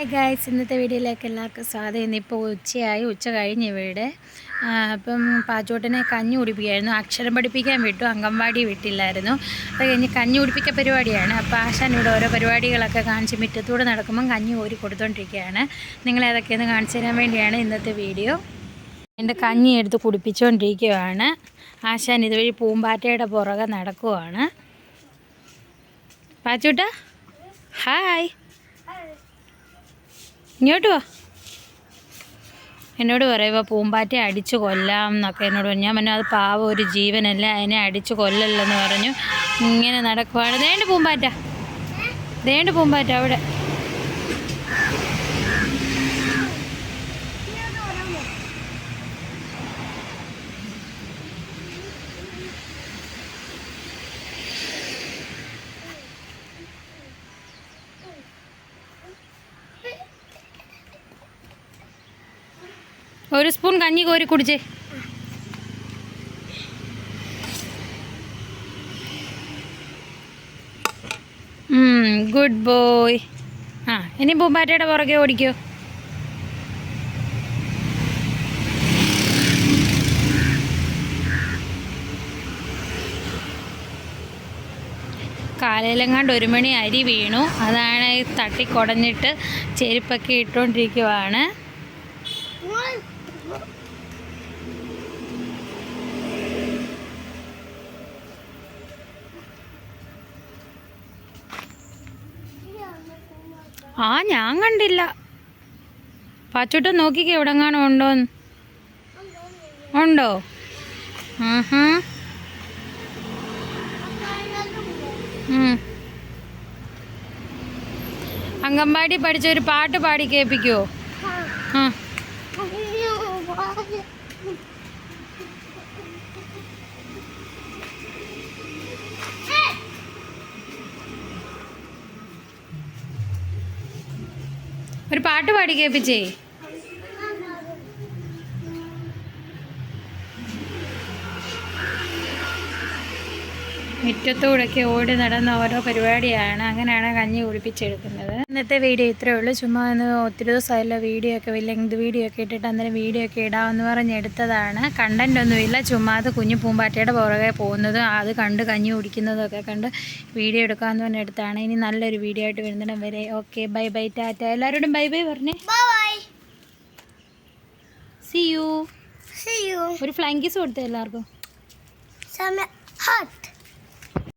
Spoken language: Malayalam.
ഹായ് ഗായ്സ് ഇന്നത്തെ വീഡിയോയിലേക്ക് എല്ലാവർക്കും സ്വാഗതം. ഇന്നിപ്പോൾ ഉച്ചയായി ഉച്ച കഴിഞ്ഞ് ഇവിടെ. അപ്പം പാച്ചോട്ടനെ കഞ്ഞി കുടിപ്പിക്കായിരുന്നു. അക്ഷരം പഠിപ്പിക്കാൻ വിട്ടു അംഗൻവാടി വിട്ടില്ലായിരുന്നു. അത് കഴിഞ്ഞ് കഞ്ഞി കുടിപ്പിക്ക പരിപാടിയാണ്. അപ്പോൾ ആശാൻ ഇവിടെ ഓരോ പരിപാടികളൊക്കെ കാണിച്ച് മുറ്റത്തൂടെ നടക്കുമ്പം കഞ്ഞി കോരി കൊടുത്തോണ്ടിരിക്കുകയാണ്. നിങ്ങളേതൊക്കെയെന്ന് കാണിച്ചു തരാൻ വേണ്ടിയാണ് ഇന്നത്തെ വീഡിയോ. എന്റെ കഞ്ഞി എടുത്ത് കുടിപ്പിച്ചുകൊണ്ടിരിക്കുകയാണ് ആശാൻ ഇതുവഴി പൂമ്പാറ്റയുടെ പുറകെ നടക്കുവാണ്. പാച്ചൂട്ട ഹായ്. ഇങ്ങോട്ട് വാ. എന്നോട് പറയുക പൂമ്പാറ്റയെ അടിച്ചു കൊല്ലാം എന്നൊക്കെ എന്നോട് പറഞ്ഞു. ഞാൻ പറഞ്ഞു അത് പാവം ഒരു ജീവനല്ല അതിനെ അടിച്ചു കൊല്ലല്ലെന്ന് പറഞ്ഞു. ഇങ്ങനെ നടക്കുവാണ്. ദേണ്ട് പൂമ്പാറ്റ. ദേണ്ട് പൂമ്പാറ്റ അവിടെ. ഒരു സ്പൂൺ കഞ്ഞി കോരി കുടിച്ചേ. ഗുഡ് ബോയ് ആ ഇനി പൂമ്പാറ്റയുടെ പുറകെ ഓടിക്കോ. കാലയിലെങ്ങാണ്ട് ഒരു മണി അരി വീണു. അതാണ് തട്ടി കുടഞ്ഞിട്ട് ചെരുപ്പൊക്കെ ഇട്ടുകൊണ്ടിരിക്കുവാണ് ആ ഞാൻ കണ്ടില്ല. പാച്ചോട്ട് നോക്കിക്കേ എവിടെങ്ങാനും ഉണ്ടോന്ന്. ഉണ്ടോ? ആഹാ. ഉം. അംഗൻവാടി പഠിച്ച ഒരു പാട്ട് പാടി കേൾപ്പിക്കുവോ? ആ. ഒരു പാട്ട് പാടി കേൾപ്പിച്ചേ. മുറ്റത്തൂടൊക്കെ ഓടി നടന്ന ഓരോ പരിപാടിയാണ്. അങ്ങനെയാണ് കഞ്ഞി കുടിപ്പിച്ചെടുക്കുന്നത്. ഇന്നത്തെ വീഡിയോ ഇത്രയേ ഉള്ളൂ. ചുമ്മാ ഒന്ന് ഒത്തിരി ദിവസമായല്ലോ വീഡിയോ ഒക്കെ ലെങ്ത് വീഡിയോ ഒക്കെ ഇട്ടിട്ട് അന്നേരം വീഡിയോ ഒക്കെ ഇടാമെന്ന് പറഞ്ഞ് എടുത്തതാണ്. കണ്ടന്റ് ഒന്നുമില്ല ചുമ്മാ അത് കുഞ്ഞു പൂമ്പാറ്റയുടെ പുറകെ പോകുന്നതും അത് കണ്ട് കഞ്ഞി കുടിക്കുന്നതും ഒക്കെ കണ്ട് വീഡിയോ എടുക്കാമെന്ന് പറഞ്ഞ് എടുത്താണ് ഇനി നല്ലൊരു വീഡിയോ ആയിട്ട് വരുന്നിടം വരെ. Okay bye bye tata. എല്ലാവരോടും ബൈ ബൈ പറഞ്ഞേ. See you. ഒരു ഫ്ലൈങ് കിസ് കൊടുത്തേ എല്ലാവർക്കും. Hot.